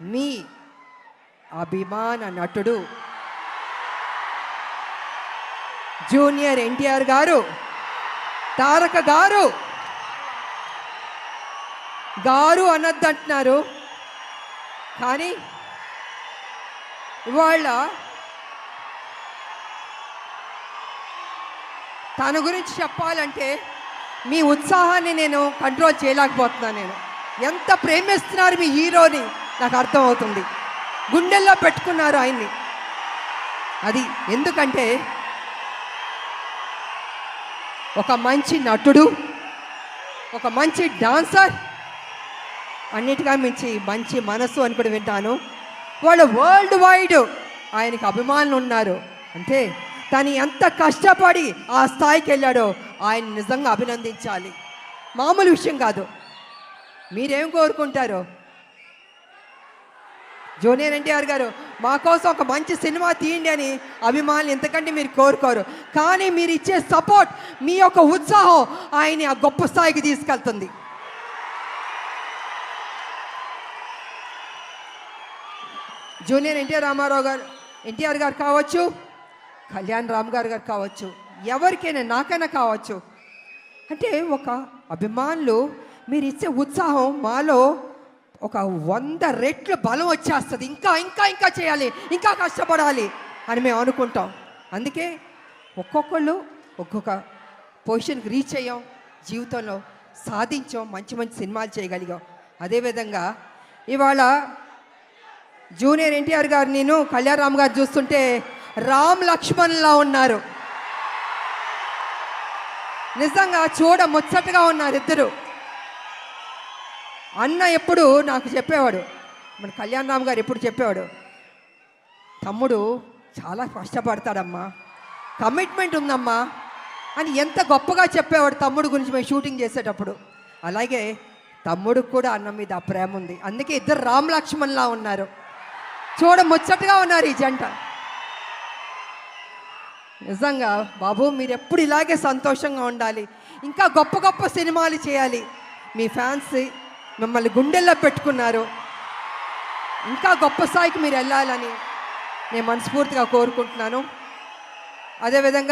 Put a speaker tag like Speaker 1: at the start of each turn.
Speaker 1: మీ అభిమాన నటుడు జూనియర్ ఎన్టీఆర్ గారు తారక గారు. గారు అనొద్దంటున్నారు. కానీ ఇవాళ తన గురించి చెప్పాలంటే మీ ఉత్సాహాన్ని నేను కంట్రోల్ చేయలేకపోతున్నాను నేను. ఎంత ప్రేమిస్తున్నారు మీ హీరోని. నాకు అర్థమవుతుంది. గుండెల్లో పెట్టుకున్నారు ఆయన్ని. అది ఎందుకంటే ఒక మంచి నటుడు ఒక మంచి డాన్సర్ అన్నిటిగా మించి మంచి మనసు అని కూడా వింటాను. వాళ్ళు వరల్డ్ వైడ్ ఆయనకి అభిమానులు ఉన్నారు. అంటే తను ఎంత కష్టపడి ఆ స్థాయికి వెళ్ళాడో ఆయన నిజంగా అభినందించాలి. మామూలు విషయం కాదు. మీరేం కోరుకుంటారో? జూనియర్ ఎన్టీఆర్ గారు మా కోసం ఒక మంచి సినిమా తీయండి అని అభిమానులు ఎంతకంటే మీరు కోరుకోరు. కానీ మీరు ఇచ్చే సపోర్ట్ మీ యొక్క ఉత్సాహం ఆయన్ని ఆ గొప్ప స్థాయికి తీసుకెళ్తుంది. జూనియర్ ఎన్టీఆర్ రామారావు గారు ఎన్టీఆర్ గారు కావచ్చు కళ్యాణ్ రామ్ గారు గారు కావచ్చు ఎవరికైనా నాకైనా కావచ్చు. అంటే ఒక అభిమానులు మీరు ఇచ్చే ఉత్సాహం మాలో ఒక వంద రెట్లు బలం వచ్చేస్తుంది. ఇంకా ఇంకా ఇంకా చేయాలి. ఇంకా కష్టపడాలి అని మేము అనుకుంటాం. అందుకే ఒక్కొక్కళ్ళు ఒక్కొక్క పొజిషన్కి రీచ్ అయ్యాం జీవితంలో సాధించాం మంచి మంచి సినిమాలు చేయగలిగాం. అదేవిధంగా ఇవాళ జూనియర్ ఎన్టీఆర్ గారు నేను కళ్యాణ్ రామ్ గారు చూస్తుంటే రామ్ లక్ష్మణ్లా ఉన్నారు. నిజంగా చూడ ముచ్చటగా ఉన్నారు ఇద్దరు. అన్న ఎప్పుడు నాకు చెప్పేవాడు. మన కళ్యాణ్ రామ్ గారు ఎప్పుడు చెప్పేవాడు తమ్ముడు చాలా కష్టపడతాడమ్మా. కమిట్మెంట్ ఉందమ్మా. అని ఎంత గొప్పగా చెప్పేవాడు తమ్ముడు గురించి మేము షూటింగ్ చేసేటప్పుడు. అలాగే తమ్ముడికి కూడా అన్న మీద ప్రేమ ఉంది. అందుకే ఇద్దరు రామ్ లక్ష్మణ్లా ఉన్నారు. చూడ ముచ్చటగా ఉన్నారు ఈ జంట. నిజంగా బాబు మీరు ఎప్పుడు ఇలాగే సంతోషంగా ఉండాలి. ఇంకా గొప్ప గొప్ప సినిమాలు చేయాలి. మీ ఫ్యాన్స్ మిమ్మల్ని గుండెల్లో పెట్టుకున్నారు. ఇంకా గొప్ప స్థాయికి మీరు వెళ్ళాలని నేను మనస్ఫూర్తిగా కోరుకుంటున్నాను. అదేవిధంగా